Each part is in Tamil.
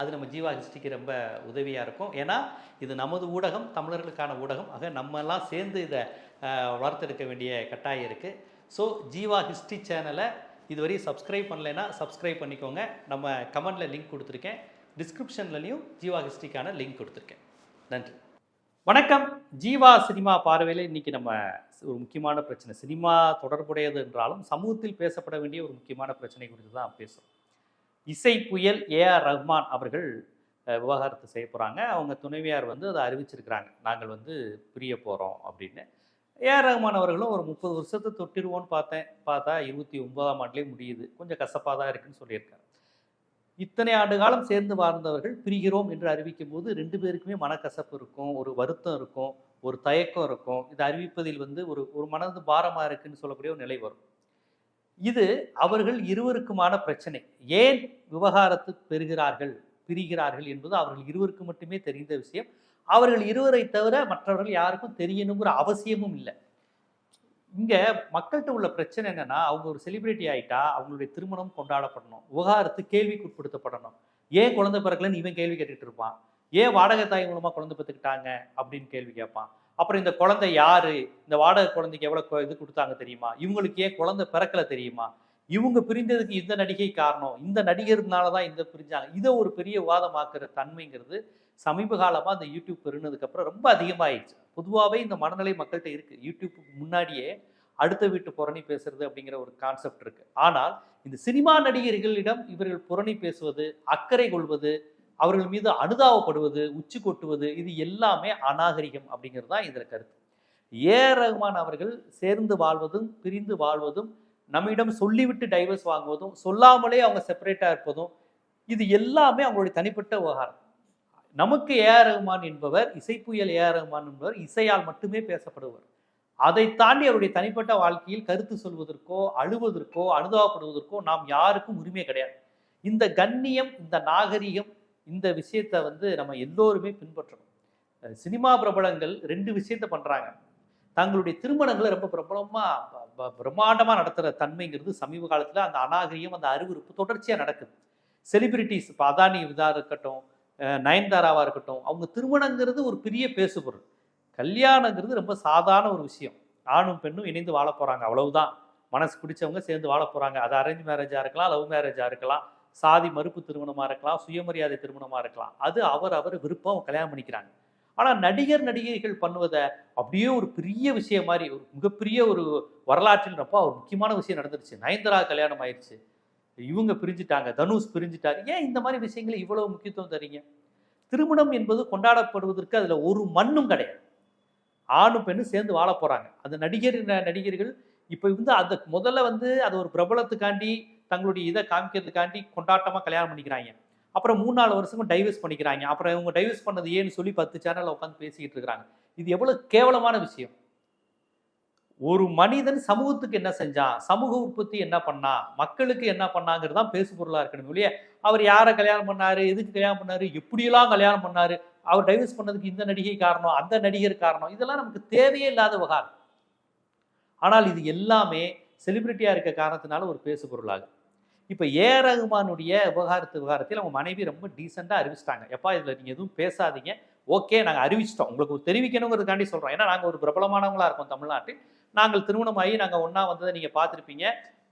அது நம்ம ஜீவா ஹிஸ்ட்ரிக்கு ரொம்ப உதவியாக இருக்கும். ஏன்னா இது நமது ஊடகம் தமிழர்களுக்கான ஊடகம். ஆக நம்ம எல்லாம் சேர்ந்து இதை வளர்த்தெடுக்க வேண்டிய கட்டாயம் இருக்குது ஸோ ஜீவா ஹிஸ்ட்ரி சேனலை இதுவரையும் சப்ஸ்கிரைப் பண்ணலைன்னா சப்ஸ்கிரைப் பண்ணிக்கோங்க. நம்ம கமெண்டில் லிங்க் கொடுத்துருக்கேன். டிஸ்கிரிப்ஷன்லையும் ஜீவா ஹிஸ்ட்ரிக்கான லிங்க் கொடுத்துருக்கேன். நன்றி. வணக்கம். ஜீவா சினிமா பார்வையில் இன்னைக்கு நம்ம ஒரு முக்கியமான பிரச்சனை. சினிமா தொடர்புடையது என்றாலும் சமூகத்தில் பேசப்பட வேண்டிய ஒரு முக்கியமான பிரச்சனை குறித்து தான் பேசுகிறோம் இசை புயல் ஏஆர் ரஹ்மான் அவர்கள் விவகாரத்தை விவாகரத்து செய்ய போகிறாங்க அவங்க துணைவியார் வந்து அதை அறிவிச்சிருக்கிறாங்க. நாங்கள் வந்து பிரிய போகிறோம் அப்படின்னு. ஏஆர் ரஹ்மான் அவர்களும் ஒரு முப்பது வருஷத்தை தொட்டிருவோன்னு பார்த்தேன். பார்த்தா இருபத்தி ஒன்பதாம் ஆண்டுலேயே முடியுது. கொஞ்சம் கசப்பாக தான் இருக்குன்னு சொல்லியிருக்காரு. இத்தனை ஆண்டு காலம் சேர்ந்து வாழ்ந்தவர்கள் பிரிகிறோம் என்று அறிவிக்கும் போது ரெண்டு பேருக்குமே மனக்கசப்பு இருக்கும் ஒரு வருத்தம் இருக்கும் ஒரு தயக்கம் இருக்கும். இதை அறிவிப்பதில் வந்து ஒரு ஒரு மனது பாரமாக இருக்குன்னு சொல்லக்கூடிய ஒரு நிலை வரும். இது அவர்கள் இருவருக்குமான பிரச்சனை. ஏன் விவகாரத்து பெறுகிறார்கள் பிரிகிறார்கள் என்பது அவர்கள் இருவருக்கு மட்டுமே தெரிந்த விஷயம். அவர்கள் இருவரை தவிர மற்றவர்கள் யாருக்கும் தெரியணுங்கிற அவசியமும் இல்லை. இங்கே மக்கள்கிட்ட உள்ள பிரச்சனை என்னென்னா அவங்க ஒரு செலிபிரிட்டி ஆகிட்டா அவங்களுடைய திருமணம் கொண்டாடப்படணும். விவகாரத்து கேள்விக்கு உட்படுத்தப்படணும். ஏன் குழந்தை பிறக்கலன்னு இவன் கேள்வி கேட்டுட்டு இருப்பான்? ஏன் வாடகை தாய் மூலமாக குழந்தை பெற்றுக்கிட்டாங்க? அப்படின்னு கேள்வி கேட்பான். அப்புறம் இந்த குழந்தை யாரு? இந்த வாடகை குழந்தைக்கு எவ்வளவு இது கொடுத்தாங்க தெரியுமா? இவங்களுக்கு ஏன் குழந்தை பிறக்கல தெரியுமா? இவங்க பிரிந்ததுக்கு இந்த நடிகை காரணம். இந்த நடிகர்னால தான் இந்த பிரிஞ்சாங்க. இதை ஒரு பெரிய விவாதமாக்குற தன்மைங்கிறது சமீப காலமா அந்த யூடியூப் பெருனதுக்கு அப்புறம் ரொம்ப அதிகமாயிடுச்சு. பொதுவாகவே இந்த மனநிலை மக்கள்கிட்ட இருக்கு. யூடியூப்புக்கு முன்னாடியே அடுத்த வீட்டு புரணி பேசுறது அப்படிங்கிற ஒரு கான்செப்ட் இருக்கு. ஆனால் இந்த சினிமா நடிகர்களிடம் இவர்கள் புரணி பேசுவது அக்கறை கொள்வது அவர்கள் மீது அனுதாபப்படுவது உச்சி கொட்டுவது இது எல்லாமே அநாகரிகம் அப்படிங்கிறது தான் இதில் கருத்து. ஏ ரகுமான் ரஹ்மான் அவர்கள் சேர்ந்து வாழ்வதும் பிரிந்து வாழ்வதும் நம்மிடம் சொல்லிவிட்டு டைவர்ஸ் வாங்குவதும் சொல்லாமலே அவங்க செப்பரேட்டாக இருப்பதும் இது எல்லாமே அவங்களுடைய தனிப்பட்ட விவகாரம். நமக்கு ஏ ஆர் ரஹ்மான் என்பவர் இசைப்புயல் ஏ ஆர் ரஹ்மான் என்பவர் இசையால் மட்டுமே பேசப்படுவர் அதை தாண்டி அவருடைய தனிப்பட்ட வாழ்க்கையில் கருத்து சொல்வதற்கோ அழுவதற்கோ அனுதாபப்படுவதற்கோ நாம் யாருக்கும் உரிமை கிடையாது. இந்த கண்ணியம் இந்த நாகரிகம் இந்த விஷயத்தை வந்து நம்ம எல்லோருமே பின்பற்றணும். சினிமா பிரபலங்கள் ரெண்டு விஷயத்த பண்ணுறாங்க தங்களுடைய திருமணங்களை ரொம்ப பிரபலமாக ப- ப- தன்மைங்கிறது சமீப காலத்தில் அந்த அநாகரியம் அந்த அறிவுறுப்பு தொடர்ச்சியாக நடக்குது. செலிபிரிட்டிஸ் இப்போ அதானி இதாக இருக்கட்டும் நயன்தாராவாக இருக்கட்டும் அவங்க திருமணங்கிறது ஒரு பெரிய பேசுபொருள். கல்யாணங்கிறது ரொம்ப சாதாரண ஒரு விஷயம். ஆணும் பெண்ணும் இணைந்து வாழ போகிறாங்க அவ்வளவுதான். மனசு பிடிச்சவங்க சேர்ந்து வாழ போகிறாங்க அது அரேஞ்ச் மேரேஜாக இருக்கலாம் லவ் மேரேஜாக இருக்கலாம். சாதி மறுப்பு திருமணமாக இருக்கலாம் சுயமரியாதை திருமணமாக இருக்கலாம். அது அவர் அவர் விருப்பம் கல்யாணம் பண்ணிக்கிறாங்க. ஆனால் நடிகர் நடிகைகள் பண்ணுவதை அப்படியே ஒரு பெரிய விஷயம் மாதிரி ஒரு மிகப்பெரிய ஒரு வரலாற்றில் ஒரு முக்கியமான விஷயம் நடந்துருச்சு. நயன்தாரா கல்யாணம் ஆயிடுச்சு இவங்க பிரிஞ்சுட்டாங்க தனுஷ் பிரிஞ்சுட்டாரு. ஏன் இந்த மாதிரி விஷயங்களை இவ்வளவு முக்கியத்துவம் தரீங்க? திருமணம் என்பது கொண்டாடப்படுவதற்கு அதில் ஒரு மண்ணும் கிடையாது. ஆணும் பெண்ணும் சேர்ந்து வாழ போகிறாங்க அந்த நடிகர் ந- நடிகர்கள் இப்போ வந்து அந்த முதல்ல வந்து அது ஒரு பிரபலத்துக்காண்டி தங்களுடைய இதை காமிக்கிறதுக்காண்டி கொண்டாட்டமாக கல்யாணம் பண்ணிக்கிறாங்க. அப்புறம் மூணு நாலு வருஷமும் டைவர்ஸ் பண்ணிக்கிறாங்க. அப்புறம் இவங்க டைவர்ஸ் பண்ணது ஏன்னு சொல்லி பத்து சேனலில் உட்காந்து பேசிக்கிட்டு இருக்கிறாங்க. இது எவ்வளோ கேவலமான விஷயம். ஒரு மனிதன் சமூகத்துக்கு என்ன செஞ்சான் சமூக உற்பத்தி என்ன பண்ணா மக்களுக்கு என்ன பண்ணாங்கிறது தான் பேசு பொருளாக இருக்கணும் இல்லையா அவர் யாரை கல்யாணம் பண்ணாரு எதுக்கு கல்யாணம் பண்ணாரு எப்படியெல்லாம் கல்யாணம் பண்ணாரு அவர் டைவர்ஸ் பண்ணதுக்கு இந்த நடிகை காரணம் அந்த நடிகர் காரணம் இதெல்லாம் நமக்கு தேவையே இல்லாத விவகாரம். ஆனால் இது எல்லாமே செலிபிரிட்டியாக இருக்க காரணத்தினால ஒரு பேசு பொருளாகும். இப்போ ஏ ரகுமானுடைய விவகாரத்து விவகாரத்தில் அவங்க மனைவி ரொம்ப டீசெண்டாக அறிவிச்சிட்டாங்க. எப்பா இதில் நீங்கள் எதுவும் பேசாதீங்க. ஓகே நாங்கள் அறிவிச்சிட்டோம். உங்களுக்கு தெரிவிக்கணுங்கிறதுக்காண்டி சொல்கிறோம் ஏன்னா நாங்கள் ஒரு பிரபலமானவங்களா இருக்கோம் தமிழ்நாட்டில். நாங்கள் திருமணமாகி நாங்கள் ஒன்றா வந்ததை நீங்கள் பார்த்துருப்பீங்க.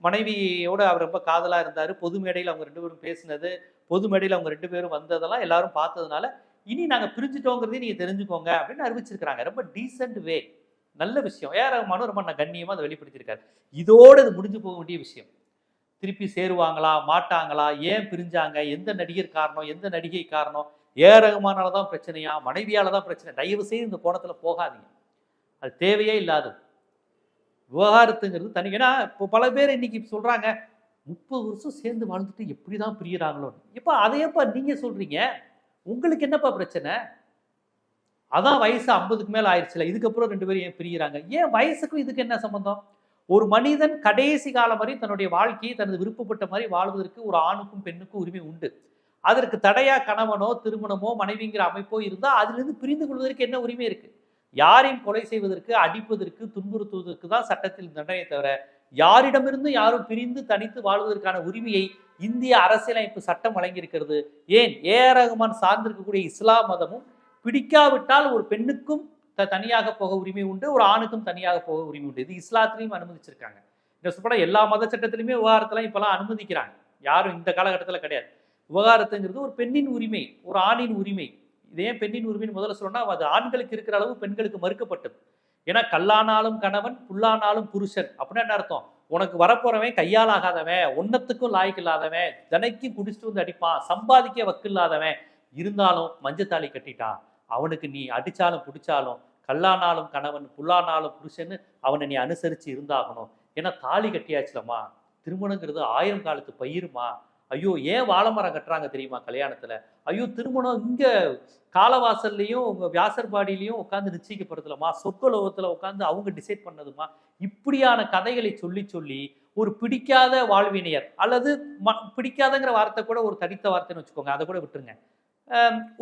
மனைவியோட அவர் ரொம்ப காதலாக இருந்தார். பொது மேடையில் அவங்க ரெண்டு பேரும் பேசினது பொது மேடையில் அவங்க ரெண்டு பேரும் வந்ததெல்லாம் எல்லாரும் பார்த்ததுனால இனி நாங்கள் பிரிஞ்சுட்டோங்கிறதையும் நீங்கள் தெரிஞ்சுக்கோங்க அப்படின்னு அறிவிச்சிருக்கிறாங்க. ரொம்ப டீசென்ட் வே நல்ல விஷயம். ஏ ரகுமானும் ரொம்ப நான் கண்ணியமாக அதை வெளிப்படுத்தியிருக்காரு. இதோடு இது முடிஞ்சு போக வேண்டிய விஷயம். திருப்பி சேருவாங்களா மாட்டாங்களா ஏன் பிரிஞ்சாங்க எந்த நடிகர் காரணம் எந்த நடிகை காரணம் ஏ ரகுமானால தான் பிரச்சனையா மனைவியால தான் பிரச்சனை தயவு செய்து இந்த கோணத்தில் போகாதீங்க. அது தேவையே இல்லாதது விவகாரத்துங்கிறது தனி ஏன்னா இப்போ பல பேர் இன்னைக்கு சொல்றாங்க முப்பது வருஷம் சேர்ந்து வாழ்ந்துட்டு எப்படி தான் பிரியறாங்களோ. இப்போ அதையப்பா நீங்கள் சொல்கிறீங்க உங்களுக்கு என்னப்பா பிரச்சனை? அதான் வயசு ஐம்பதுக்கு மேலே ஆயிடுச்சுல இதுக்கப்புறம் ரெண்டு பேரும் ஏன் பிரிகிறாங்க ஏன் வயசுக்கும் இதுக்கு என்ன சம்மந்தம் ஒரு மனிதன் கடைசி காலம் வரை தன்னுடைய வாழ்க்கையை தனது விருப்பப்பட்ட மாதிரி வாழ்வதற்கு ஒரு ஆணுக்கும் பெண்ணுக்கும் உரிமை உண்டு. அதற்கு தடையா கணவனோ திருமணமோ மனைவிங்கிற அமைப்போ இருந்தால் அதிலிருந்து பிரிந்து கொள்வதற்கு என்ன உரிமை இருக்கு? யாரையும் கொலை செய்வதற்கு அடிப்பதற்கு துன்புறுத்துவதற்கு தான் சட்டத்தில் தண்டனை தவிர யாரிடமிருந்து யாரும் பிரிந்து தனித்து வாழ்வதற்கான உரிமையை இந்திய அரசியலமைப்பு சட்டம் வழங்கியிருக்கிறது. ஏன்? ஏ ஆர் ரகுமான் சார்ந்திருக்கக்கூடிய இஸ்லாம் மதமும் பிடிக்காவிட்டால் ஒரு பெண்ணுக்கும் த- தனியாக போக உரிமை உண்டு ஒரு ஆணுக்கும் தனியாக போக உரிமை உண்டு. இது இஸ்லாத்திலையும் அனுமதிச்சிருக்காங்க. இந்த சுப்பட எல்லா மத சட்டத்திலுமே விவகாரத்தெல்லாம் இப்போலாம் அனுமதிக்கிறாங்க. யாரும் இந்த காலகட்டத்தில் கிடையாது. விவகாரத்துங்கிறது ஒரு பெண்ணின் உரிமை ஒரு ஆணின் உரிமை. இதே பெண்ணின் உரிமைன்னு முதல்ல சொன்னால் அது ஆண்களுக்கு இருக்கிற அளவு பெண்களுக்கு மறுக்கப்பட்டது. ஏன்னா கல்லானாலும் கணவன் புல்லானாலும் புருஷன். அப்படின்னா என்ன அர்த்தம்? உனக்கு வரப்போறவன் கையால் ஆகாதவன் ஒன்னத்துக்கும் லாய்க்கு இல்லாதவன் தினைக்கும் குடிச்சிட்டு வந்து அடிப்பான் சம்பாதிக்க வக்கு இல்லாதவன் இருந்தாலும் மஞ்சத்தாலி கட்டிட்டான். அவனுக்கு நீ அடித்தாலும் பிடிச்சாலும் கல்லானாலும் கணவன் புல்லானாலும் புருஷன்னு அவனை நீ அனுசரித்து இருந்தாகணும். ஏன்னா தாலி கட்டியாச்சுலம்மா. திருமணங்கிறது ஆயிரம் காலத்து பயிருமா? ஐயோ ஏன் வாழைமரம் கட்டுறாங்க தெரியுமா கல்யாணத்தில்? ஐயோ திருமணம் இங்கே காலவாசல்லையும் உங்கள் வியாசர்பாடியிலையும் உட்காந்து நிச்சயிக்கப்படுதுலமா சொற்கலோகத்தில் உட்காந்து அவங்க டிசைட் பண்ணதுமா? இப்படியான கதைகளை சொல்லி சொல்லி ஒரு பிடிக்காத வாழ்வினையர் அல்லது ம- பிடிக்காதங்கிற வார்த்தை கூட ஒரு தனித்த வார்த்தைன்னு வச்சுக்கோங்க. அதை கூட விட்டுருங்க.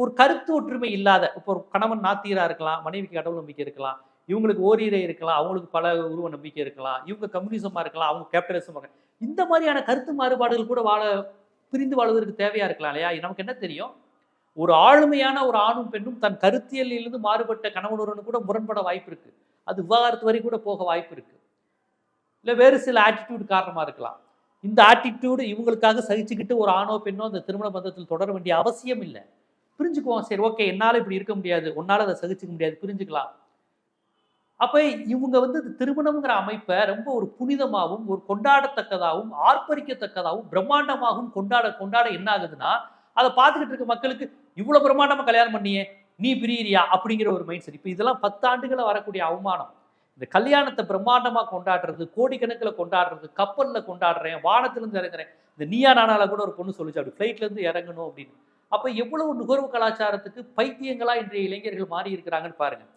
ஒரு கருத்து ஒற்றுமை இல்லாத இப்போ ஒரு கணவன் நாத்திகரா இருக்கலாம் மனைவிக்கு கடவுள் நம்பிக்கை இருக்கலாம் இவங்களுக்கு ஓரிரை இருக்கலாம் அவங்களுக்கு பல உருவ நம்பிக்கை இருக்கலாம் இவங்க கம்யூனிசமாக இருக்கலாம் அவங்க கேபிட்டலிசமாக இருக்கலாம். இந்த மாதிரியான கருத்து மாறுபாடுகள் கூட வாழ பிரிந்து வாழ்வதற்கு தேவையா இருக்கலாம் இல்லையா? நமக்கு என்ன தெரியும்? ஒரு ஆளுமையான ஒரு ஆணும் பெண்ணும் தன் கருத்தியலிலிருந்து மாறுபட்ட கணவனுடன் கூட முரண்பட வாய்ப்பு இருக்கு. அது விவாகரத்து வரை கூட போக வாய்ப்பு இருக்கு. இல்லை வேறு சில ஆட்டிடியூட் காரணமாக இருக்கலாம். இந்த ஆட்டிடியூடு இவங்களுக்காக சகிச்சுக்கிட்டு ஒரு ஆணோ பெண்ணோ அந்த திருமண பந்தத்தில் தொடர வேண்டிய அவசியம் இல்லை. பிரிஞ்சுக்குவோம் சரி ஓகே என்னால் இப்படி இருக்க முடியாது. உன்னால் அதை சகிச்சுக்க முடியாது. பிரிஞ்சுக்கலாம். அப்போ இவங்க வந்து இந்த திருமணம்ங்கிற அமைப்பை ரொம்ப ஒரு புனிதமாகவும் ஒரு கொண்டாடத்தக்கதாகவும் ஆர்ப்பரிக்கத்தக்கதாகவும் பிரம்மாண்டமாகவும் கொண்டாட கொண்டாட என்ன ஆகுதுன்னா அதை பார்த்துக்கிட்டு இருக்க மக்களுக்கு இவ்வளோ பிரம்மாண்டமாக கல்யாணம் பண்ணியே. நீ பிரியறியா? அப்படிங்கிற ஒரு மைண்ட் செட் இப்போ இதெல்லாம் பத்தாண்டுகளை வரக்கூடிய அவமானம். இந்த கல்யாணத்தை பிரம்மாண்டமாக கொண்டாடுறது கோடிக்கணக்கில் கொண்டாடுறது கப்பலில் கொண்டாடுறேன் வானத்திலிருந்து இறங்குறேன். இந்த நீயா நானால கூட ஒரு பொண்ணு சொல்லிச்சு அப்படி ஃப்ளைட்லேருந்து இறங்கணும் அப்படின்னு. அப்போ எவ்வளவு நுகர்வு கலாச்சாரத்துக்கு பைத்தியங்களா இன்றைய இளைஞர்கள் மாறி இருக்கிறாங்கன்னு பாருங்கள்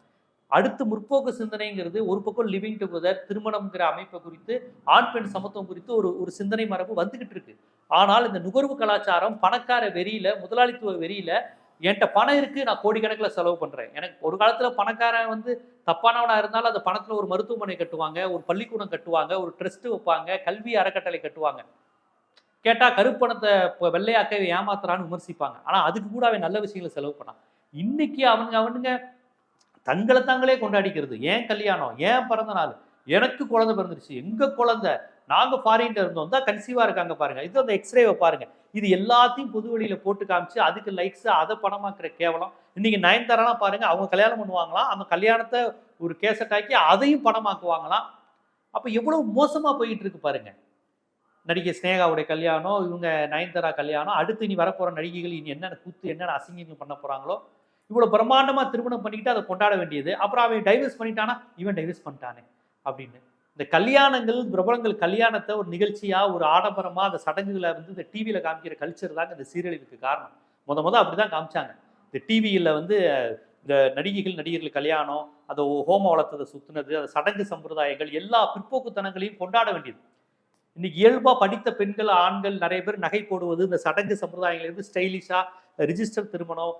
அடுத்து முற்போக்கு சிந்தனைங்கிறது ஒரு பக்கம் லிவிங் டுகெதர் திருமணம்ங்கிற அமைப்பை குறித்து ஆண் பெண் சமத்துவம் குறித்து ஒரு ஒரு சிந்தனை மரபு வந்துகிட்டு இருக்கு. ஆனால் இந்த நுகர்வு கலாச்சாரம் பணக்கார வெறியில முதலாளித்துவ வெறியில என்கிட்ட பணம் இருக்கு நான் கோடிக்கணக்கில் செலவு பண்றேன். எனக்கு ஒரு காலத்துல பணக்காரன் வந்து தப்பானவனா இருந்தாலும் அந்த பணத்துல ஒரு மருத்துவமனை கட்டுவாங்க ஒரு பள்ளிக்கூடம் கட்டுவாங்க ஒரு ட்ரஸ்ட் வைப்பாங்க கல்வி அறக்கட்டளை கட்டுவாங்க. கேட்டா கருப்பணத்தை இப்போ வெள்ளையாக்க ஏமாத்துறான்னு விமர்சிப்பாங்க. ஆனா அதுக்கு கூட அவன் நல்ல விஷயங்களை செலவு பண்ணான். இன்னைக்கு அவனுங்க அவனுங்க தங்களை தாங்களே கொண்டாடிக்கிறது. ஏன் கல்யாணம்? ஏன் பிறந்த நாள்? எனக்கு குழந்தை பிறந்துருச்சு. எங்க குழந்தை? நாங்கள் ஃபாரின்ல இருந்தோம். தான் கன்சீவாக இருக்காங்க பாருங்க. இது அந்த எக்ஸ்ரேவை பாருங்க. இது எல்லாத்தையும் பொது வழியில் போட்டு காமிச்சு அதுக்கு லைக்ஸ் அதை பணமாக்குற கேவலம். இன்னைக்கு நயன்தாராலாம் பாருங்க அவங்க கல்யாணம் பண்ணுவாங்களாம் அந்த கல்யாணத்தை ஒரு கேசட் ஆக்கி அதையும் பணமாக்குவாங்களாம் அப்போ எவ்வளவு மோசமாக போயிட்டு இருக்கு பாருங்க. நடிகை ஸ்னேகாவுடைய கல்யாணம் இவங்க நயன்தாரா கல்யாணம் அடுத்து இனி வரப்போற நடிகைகள் இனி என்னென்ன கூத்து என்னென்ன அசிங்கம் பண்ண போறாங்களோ இவ்வளோ பிரம்மாண்டமாக திருமணம் பண்ணிக்கிட்டு அதை கொண்டாட வேண்டியது. அப்புறம் அவன் டைவர்ஸ் பண்ணிட்டானா? இவன் டைவர்ஸ் பண்ணிட்டானே அப்படின்னு. இந்த கல்யாணங்கள் பிரபலங்கள் கல்யாணத்தை ஒரு நிகழ்ச்சியா ஒரு ஆடம்பரமா அந்த சடங்குகளை வந்து இந்த டிவியில காமிக்கிற கல்ச்சர் தாங்க இந்த சீரழிவுக்கு காரணம். முத முத அப்படிதான் காமிச்சாங்க. இந்த டிவியில் வந்து இந்த நடிகைகள் நடிகர்கள் கல்யாணம் அதை ஹோம வளர்த்ததை சுத்துனது அந்த சடங்கு சம்பிரதாயங்கள் எல்லா பிற்போக்குத்தனங்களையும் கொண்டாட வேண்டியது. இன்னைக்கு இயல்பா படித்த பெண்கள் ஆண்கள் நிறைய பேர் நகை போடுவது இந்த சடங்கு சம்பிரதாயங்கள் வந்து ஸ்டைலிஷா ரிஜிஸ்டர் திருமணம்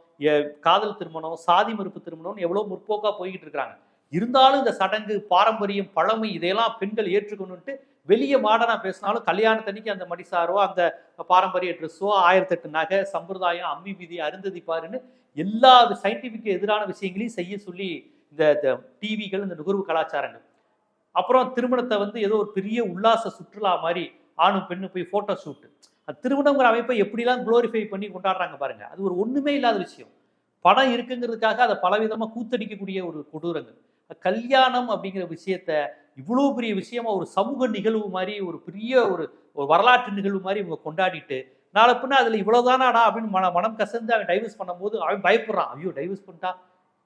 காதல் திருமணம் சாதி மறுப்பு திருமணம்னு எவ்வளவு முற்போக்கா போய்கிட்டு இருக்கிறாங்க. இருந்தாலும் இந்த சடங்கு பாரம்பரியம் பழமை இதையெல்லாம் பெண்கள் ஏற்றுக்கணுன்ட்டு வெளியே மாடனாக பேசினாலும் கல்யாணத்தன்னைக்கு அந்த மடிசாரோ அந்த பாரம்பரிய ட்ரெஸ்ஸோ ஆயிரத்தெட்டு நகை சம்பிரதாயம் அம்மி விதி அருந்ததி பாருன்னு எல்லா சயின்டிஃபிக் எதிரான விஷயங்களையும் செய்ய சொல்லி இந்த டிவிகள் இந்த நுகர்வு கலாச்சாரங்கள். அப்புறம் திருமணத்தை வந்து ஏதோ ஒரு பெரிய உல்லாச சுற்றுலா மாதிரி ஆணும் பெண்ணும் போய் ஃபோட்டோ ஷூட்டு அந்த திருமணங்கிற அமைப்பை எப்படிலாம் குளோரிஃபை பண்ணி கொண்டாடுறாங்க பாருங்க. அது ஒரு ஒன்றுமே இல்லாத விஷயம். படம் இருக்குங்கிறதுக்காக அதை பலவிதமாக கூத்தடிக்கக்கூடிய ஒரு கொடூரங்கள். கல்யாணம் அப்படிங்கிற விஷயத்த இவ்வளோ பெரிய விஷயமா ஒரு சமூக நிகழ்வு மாதிரி ஒரு பெரிய ஒரு ஒரு வரலாற்று நிகழ்வு மாதிரி இவங்க கொண்டாடிட்டு நாளை பின்னா அதில் இவ்வளோதானாடா அப்படின்னு மன மனம் கசந்து அவன் டைவர்ஸ் பண்ணும்போது அவன் பயப்படுறான். ஐயோ டைவர்ஸ் பண்ணிட்டா?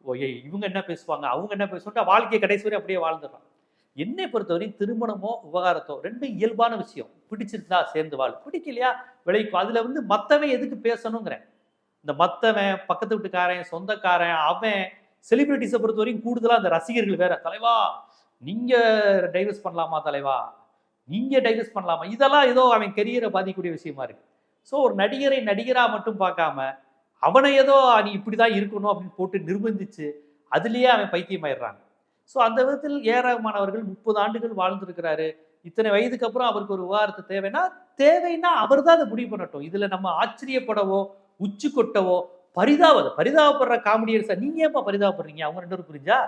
ஓ இவங்க என்ன பேசுவாங்க? அவங்க என்ன பேசுவாங்க? வாழ்க்கையை கடைசி வரை அப்படியே வாழ்ந்துடுறான். என்னை பொறுத்தவரையும் திருமணமோ விவகாரத்தோ ரெண்டும் இயல்பான விஷயம். பிடிச்சிருந்தா சேர்ந்து வாழ். பிடிக்கலையா? விலைக்கு. அதில் வந்து மற்றவன் எதுக்கு பேசணுங்கிறேன். இந்த மற்றவன் பக்கத்து வீட்டுக்காரன் சொந்தக்காரன் அவன் செலிபிரிட்டிஸை பொறுத்த வரைக்கும் கூடுதலாக அந்த ரசிகர்கள் வேற. தலைவா நீங்கள் டைவர்ஸ் பண்ணலாமா தலைவா? நீங்கள் டைவர்ஸ் பண்ணலாமா? இதெல்லாம் ஏதோ அவன் கெரியரை பாதிக்கக்கூடிய விஷயமா இருக்கு. ஸோ ஒரு நடிகரை நடிகராக மட்டும் பார்க்காம அவனை ஏதோ நீ இப்படிதான் இருக்கணும் அப்படின்னு போட்டு நிர்பந்திச்சு அதுலேயே அவன் பைத்தியமாயிடுறாங்க ஸோ அந்த விதத்தில் ஏராளமானவர்கள் முப்பது ஆண்டுகள் வாழ்ந்திருக்கிறாரு. இத்தனை வயதுக்கு அப்புறம் அவருக்கு ஒரு விவாகரத்து தேவைன்னா தேவைன்னா அவர் தான் அதை முடிவு பண்ணட்டும். இதில் நம்ம ஆச்சரியப்படவோ உச்சி கொட்டவோ பரிதாபம் பரிதாபப்படுற காமெடியர்ஸா நீங்க ஏன்பா பரிதாபப்படுறீங்க? அவங்க ரெண்டு பேரும் புரிஞ்சா?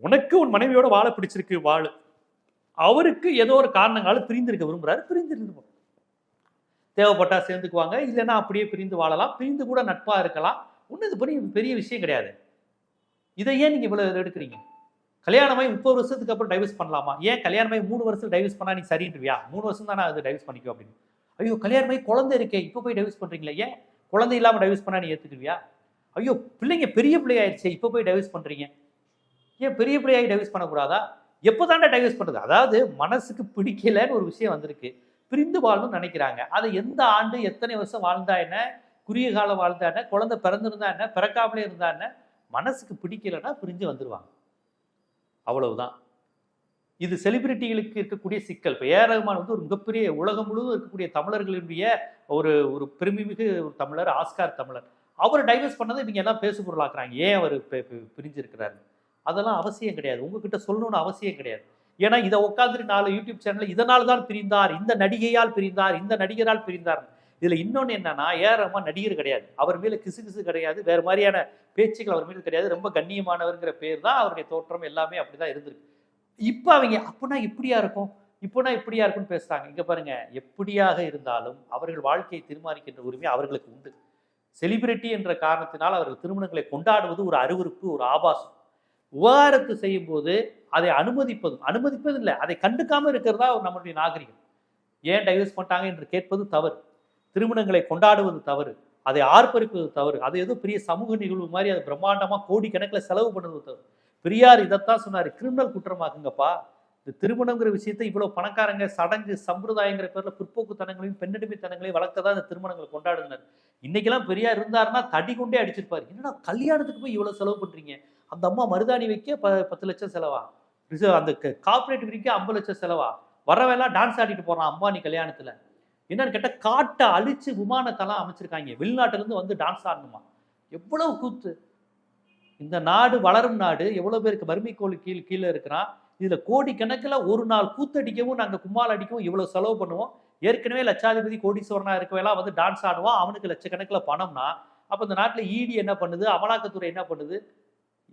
உனக்கு உன் மனைவியோட வாழ பிடிச்சிருக்கு வாழ். அவருக்கு ஏதோ ஒரு காரணங்கால பிரிந்திருக்க விரும்புறாரு பிரிந்திருப்போம் தேவைப்பட்டா சேர்ந்துக்குவாங்க இல்லைன்னா அப்படியே பிரிந்து வாழலாம் பிரிந்து கூட நட்பா இருக்கலாம். ஒன்றும் இது பெரிய பெரிய விஷயம் கிடையாது. இதை ஏன் நீங்க இவ்வளவு எடுக்கிறீங்க? கல்யாணமாய் முப்பது வருஷத்துக்கு அப்புறம் டைவர்ஸ் பண்ணலாமா? ஏன் கல்யாணமாய் மூணு வருஷம் டைவர்ஸ் பண்ணா நீ சரின்றியா? மூணு வருஷம் தானே அது டைவர்ஸ் பண்ணிக்கோ அப்படின்னு. ஐயோ கல்யாணமாய் குழந்தை இருக்கே இப்போ போய் டைவர்ஸ் பண்றீங்களா ஏன்? குழந்தை இல்லாமல் டைவர்ஸ் பண்ணா நீ ஏற்றுக்குவியா ஐயோ பிள்ளைங்க பெரிய பிள்ளையாயிருச்சே இப்போ போய் டைவர்ஸ் பண்ணுறீங்க ஏன் பெரிய பிள்ளையாகி டைவர்ஸ் பண்ணக்கூடாதா? எப்போ தாண்டா டைவர்ஸ் பண்ணுறது அதாவது மனசுக்கு பிடிக்கலன்னு ஒரு விஷயம் வந்திருக்கு. பிரிந்து வாழணும்னு நினைக்கிறாங்க. அதை எந்த ஆண்டு எத்தனை வருஷம் வாழ்ந்தா என்ன? குறுகிய காலம் வாழ்ந்தா என்ன? குழந்தை பிறந்திருந்தா என்ன? பிறக்காமலே இருந்தா என்ன? மனசுக்கு பிடிக்கலைன்னா பிரிஞ்சு வந்துடுவாங்க அவ்வளவுதான். இது செலிபிரிட்டிகளுக்கு இருக்கக்கூடிய சிக்கல். இப்போ ஏஆர் ரஹ்மான் வந்து ஒரு மிகப்பெரிய உலகம் முழுவதும் இருக்கக்கூடிய தமிழர்களுடைய ஒரு ஒரு பெருமைமிகு ஒரு தமிழர் ஆஸ்கார் தமிழர். அவர் டைவர்ஸ் பண்ணதை இவங்க எல்லாம் பேசு பொருளாக்குறாங்க. ஏன் அவர் பிரிஞ்சிருக்கிறாரு? அதெல்லாம் அவசியம் கிடையாது. உங்ககிட்ட சொல்லணும்னு அவசியம் கிடையாது. ஏன்னா இதை உட்காந்துட்டு நாலு யூடியூப் சேனல் இதனால் தான் பிரிந்தார் இந்த நடிகையால் பிரிந்தார் இந்த நடிகரால் பிரிந்தார் இதில் இன்னொன்று என்னன்னா ஏஆர் ரஹ்மான் நடிகர் கிடையாது. அவர் மேலே கிசு கிசு கிடையாது. வேறு மாதிரியான பேச்சுக்கள் அவர் மேலே கிடையாது. ரொம்ப கண்ணியமானவர்ங்கிற பேர் தான் அவருடைய தோற்றம் எல்லாமே அப்படி தான் இருந்திருக்கு. இப்போ அவங்க அப்படின்னா இப்படியா இருக்கும்? இப்போனா இப்படியா இருக்கும்னு பேசுறாங்க. இங்க பாருங்க எப்படியாக இருந்தாலும் அவர்கள் வாழ்க்கையை தீர்மானிக்கின்ற உரிமை அவர்களுக்கு உண்டு. செலிபிரிட்டி என்ற காரணத்தினால் அவர்கள் திருமணங்களை கொண்டாடுவது ஒரு அருவருப்பு ஒரு ஆபாசம். விவாகரத்து செய்யும் போது அதை அனுமதிப்பதும் அனுமதிப்பதும் இல்லை அதை கண்டுக்காம இருக்கிறதா ஒரு நம்மளுடைய நாகரிகம். ஏன் டைவர்ஸ் பண்ணிட்டாங்க என்று கேட்பது தவறு. திருமணங்களை கொண்டாடுவது தவறு. அதை ஆர்ப்பரிப்பது தவறு. அது ஏதோ பெரிய சமூக நிகழ்வு மாதிரி அது பிரம்மாண்டமாக கோடிக்கணக்கில் செலவு பண்ணுவது தவறு. பெரியார் இதைத்தான் சொன்னாரு கிரிமினல் குற்றமாக்குங்கப்பா. இந்த திருமணங்கிற விஷயத்தை இவ்வளவு பணக்காரங்க சடங்கு சம்பிரதாயங்கிற பேர்ல பிற்போக்குத்தனங்களையும் பெண்ணடிமைத்தனங்களையும் வளர்க்க தான் இந்த திருமணங்களை கொண்டாடுனார். இன்னைக்கெல்லாம் பெரியார் இருந்தாருன்னா தடி கொண்டே அடிச்சிருப்பார். என்னடா கல்யாணத்துக்கு போய் இவ்வளவு செலவு பண்றீங்க? அந்த அம்மா மருதாணி வைக்க ப பத்து லட்சம் செலவா? ரிசர்வ் அந்த கார்பரேட் விரிக்க ஐம்பது லட்சம் செலவா? வரவெல்லாம் டான்ஸ் ஆடிட்டு போறான் அம்பானி கல்யாணத்துல. என்னன்னு கேட்டால் காட்டை அழிச்சு விமானத்தெல்லாம் அமைச்சிருக்காங்க. வெளிநாட்டுல இருந்து வந்து டான்ஸ் ஆடணுமா? எவ்வளவு கூத்து. இந்த நாடு வளரும் நாடு எவ்வளவு பேருக்கு வறுமை கோழி கீழ் கீழே இருக்கிறான் இதுல கோடிக்கணக்கில் ஒரு நாள் கூத்தடிக்கவும் நாங்க கும்மால் அடிக்கவும் இவ்வளவு செலவு பண்ணுவோம். ஏற்கனவே லட்சாதிபதி கோடீஸ்வரனா இருக்கவெல்லாம் வந்து டான்ஸ் ஆடுவான். அவனுக்கு லட்சக்கணக்கில் பணம்னா அப்ப இந்த நாட்டுல ஈடி என்ன பண்ணுது? அமலாக்கத்துறை என்ன பண்ணுது?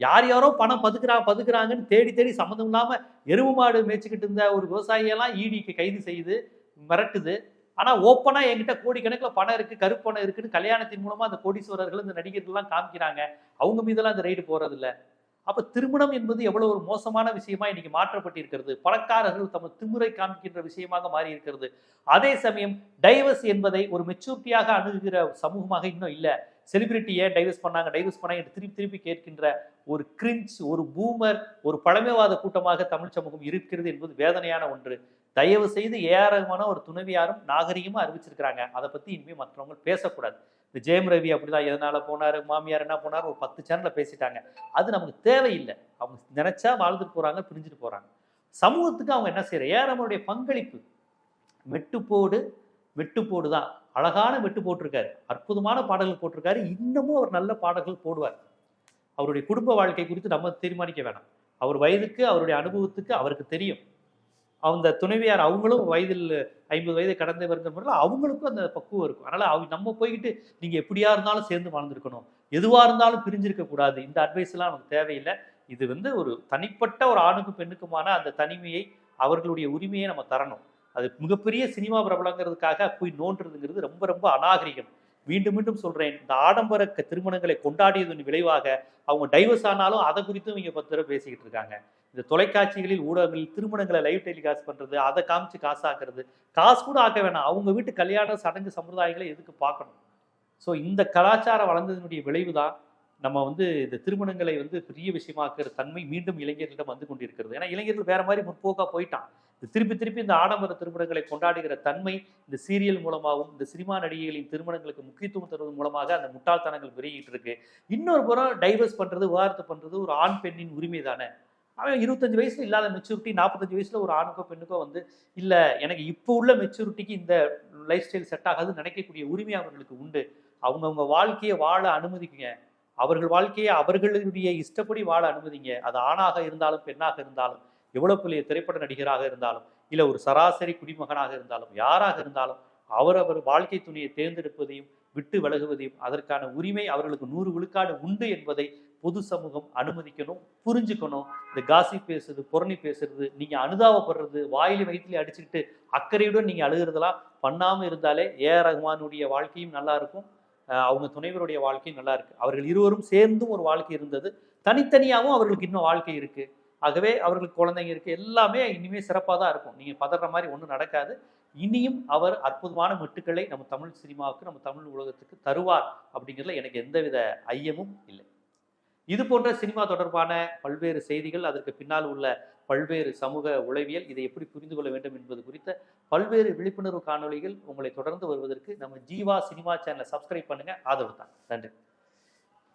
யார் யாரோ பணம் பதுக்குறா பதுக்குறாங்கன்னு தேடி தேடி சம்மந்தம் இல்லாம எருவு மாடு மேய்ச்சிக்கிட்டு இருந்த ஒரு விவசாயியெல்லாம் ஈடிக்கு கைது செய்யுது மிரட்டுது. ஆனா ஓப்பனா என்கிட்ட கோடிக்கணக்கில் பணம் இருக்கு கருப்பணம் இருக்குன்னு கல்யாணத்தின் மூலமா அந்த கோடீஸ்வரர்கள் இந்த நடிகர்கள்லாம் காமிக்கிறாங்க. அவங்க மீதெல்லாம் அந்த ரைடு போறது இல்ல அப்ப திருமணம் என்பது எவ்வளவு ஒரு மோசமான விஷயமா இன்னைக்கு மாற்றப்பட்டிருக்கிறது. பணக்காரர்கள் தமது திமுறை காமிக்கின்ற விஷயமாக மாறி இருக்கிறது அதே சமயம் டைவர்ஸ் என்பதை ஒரு மெச்சூரிட்டியாக அணுகுகிற சமூகமாக இன்னும் இல்ல. செலிபிரிட்டி ஏன் டைவர்ஸ் பண்ணாங்க? டைவர்ஸ் பண்ணாங்க என்று திருப்பி திருப்பி கேட்கின்ற ஒரு கிரிஞ்ச் ஒரு பூமர் ஒரு பழமைவாத கூட்டமாக தமிழ் சமூகம் இருக்கிறது என்பது வேதனையான ஒன்று. தயவு செய்து ஏஆரகமான ஒரு துணைவியாரும் நாகரிகமா அறிவிச்சிருக்கிறாங்க. அதை பத்தி இனிமே மற்றவங்க பேசக்கூடாது. இந்த ஜெயம் ரவி அப்படிதான் எதனால போனாரு மாமியார் என்ன போனார் ஒரு பத்து சேனல்ல பேசிட்டாங்க. அது நமக்கு தேவையில்லை. அவங்க நினைச்சா வாழ்ந்துட்டு போறாங்க பிரிஞ்சுட்டு போறாங்க. சமூகத்துக்கு அவங்க என்ன செய்யற? ஏஆரமனுடைய பங்களிப்பு. வெட்டுப்போடு வெட்டுப்போடு தான் அழகான வெட்டு போட்டிருக்காரு. அற்புதமான பாடல்கள் போட்டிருக்காரு. இன்னமும் அவர் நல்ல பாடல்கள் போடுவார். அவருடைய குடும்ப வாழ்க்கை குறித்து நம்ம தீர்மானிக்க வேணாம். அவர் வயதுக்கு அவருடைய அனுபவத்துக்கு அவருக்கு தெரியும். அந்த துணைவியார் அவங்களும் வயதில் ஐம்பது வயது கடந்தவருங்கிற முறையில் அவங்களுக்கும் அந்த பக்குவம் இருக்கும். அதனால் அவங்க நம்ம போய்கிட்டு நீங்கள் எப்படியா இருந்தாலும் சேர்ந்து வாழ்ந்துருக்கணும். எதுவாக இருந்தாலும் பிரிஞ்சிருக்க கூடாது. இந்த அட்வைஸ்லாம் நமக்கு தேவையில்லை. இது வந்து ஒரு தனிப்பட்ட ஒரு ஆணுக்கும் பெண்ணுக்குமான அந்த தனிமையை அவர்களுடைய உரிமையை நம்ம தரணும். அது மிகப்பெரிய சினிமா பிரபலங்கிறதுக்காக போய் நோண்டுறதுங்கிறது ரொம்ப ரொம்ப அநாகரிகம். மீண்டும் மீண்டும் சொல்றேன். இந்த ஆடம்பர திருமணங்களை கொண்டாடியதன் விளைவாக அவங்க டைவர்ஸ் ஆனாலும் அதை குறித்தும் இங்கே பத்து தடவை பேசிக்கிட்டு இருக்காங்க. இந்த தொலைக்காட்சிகளில் ஊடகங்களில் திருமணங்களை லைவ் டெலிகாஸ்ட் பண்றது அதை காமிச்சு காசாக்குறது காசு கூட ஆக்க வேணாம். அவங்க வீட்டு கல்யாண சடங்கு சம்பிரதாயங்களை எதுக்கு பார்க்கணும்? ஸோ இந்த கலாச்சாரம் வளர்ந்ததனுடைய விளைவு தான் நம்ம வந்து இந்த திருமணங்களை வந்து பெரிய விஷயமாக்குற தன்மை மீண்டும் இளைஞர்களிடம் வந்து கொண்டிருக்கிறது. ஏன்னா இளைஞர்கள் வேற மாதிரி முற்போக்கா போயிட்டான். இந்த திருப்பி திருப்பி இந்த ஆடம்பர திருமணங்களை கொண்டாடுகிற தன்மை இந்த சீரியல் மூலமாகவும் இந்த சினிமா நடிகைகளின் திருமணங்களுக்கு முக்கியத்துவம் தருவது மூலமாக அந்த முட்டாள்தனங்கள் பெருகிட்டு இருக்கு. இன்னொரு புறம் டைவர்ஸ் பண்றது விவாகரத்து பண்றது ஒரு ஆண் பெண்ணின் உரிமை தானே. அவன் இருபத்தஞ்சு வயசுல இல்லாத மெச்சூரிட்டி நாற்பத்தஞ்சு வயசுல ஒரு ஆணுக்கோ பெண்ணுக்கோ வந்து இல்ல எனக்கு இப்போ உள்ள மெச்சூரிட்டிக்கு இந்த லைஃப் ஸ்டைல் செட் ஆகாதுன்னு நினைக்கக்கூடிய உரிமை அவர்களுக்கு உண்டு. அவங்கவுங்க வாழ்க்கையை வாழ அனுமதிக்குங்க. அவர்கள் வாழ்க்கையை அவர்களுடைய இஷ்டப்படி வாழ அனுமதிங்க. அது ஆணாக இருந்தாலும் பெண்ணாக இருந்தாலும் எவ்வளவு பெரிய திரைப்பட நடிகராக இருந்தாலும் இல்ல ஒரு சராசரி குடிமகனாக இருந்தாலும் யாராக இருந்தாலும் அவரவர் வாழ்க்கை துணையை தேர்ந்தெடுப்பதையும் விட்டு விலகுவதையும் அதற்கான உரிமை அவர்களுக்கு நூறு விழுக்காடு உண்டு என்பதை பொது சமூகம் அனுமதிக்கணும் புரிஞ்சுக்கணும். இந்த காசி பேசுறது புரணி பேசுறது நீங்க அனுதாபப்படுறது வாயில வயிற்றுல அடிச்சுக்கிட்டு அக்கறையுடன் நீங்க அழுகிறதெல்லாம் பண்ணாம இருந்தாலே ஏ ஆர் ரஹ்மானுடைய வாழ்க்கையும் நல்லா இருக்கும். அவங்க துணைவருடைய வாழ்க்கையும் நல்லா இருக்கு. அவர்கள் இருவரும் சேர்ந்தும் ஒரு வாழ்க்கை இருந்தது. தனித்தனியாகவும் அவர்களுக்கு இன்னும் வாழ்க்கை இருக்கு. ஆகவே அவர்களுக்கு குழந்தைங்க இருக்கு. எல்லாமே இனிமே சிறப்பாக தான் இருக்கும். நீங்க பதற மாதிரி ஒன்றும் நடக்காது. இனியும் அவர் அற்புதமான மெட்டுக்களை நம்ம தமிழ் சினிமாவுக்கு நம்ம தமிழ் உலகத்துக்கு தருவார் அப்படிங்கிறதுல எனக்கு எந்தவித ஐயமும் இல்லை. இது போன்ற சினிமா தொடர்பான பல்வேறு செய்திகள் அதற்கு பின்னால் உள்ள பல்வேறு சமூக உளவியல் இதை எப்படி புரிந்து கொள்ள வேண்டும் என்பது குறித்த பல்வேறு விழிப்புணர்வு காணொளிகள் உங்களை தொடர்ந்து வருவதற்கு நம்ம ஜீவா சினிமா சேனலை சப்ஸ்கிரைப் பண்ணுங்க. ஆதரவு தான். நன்றி.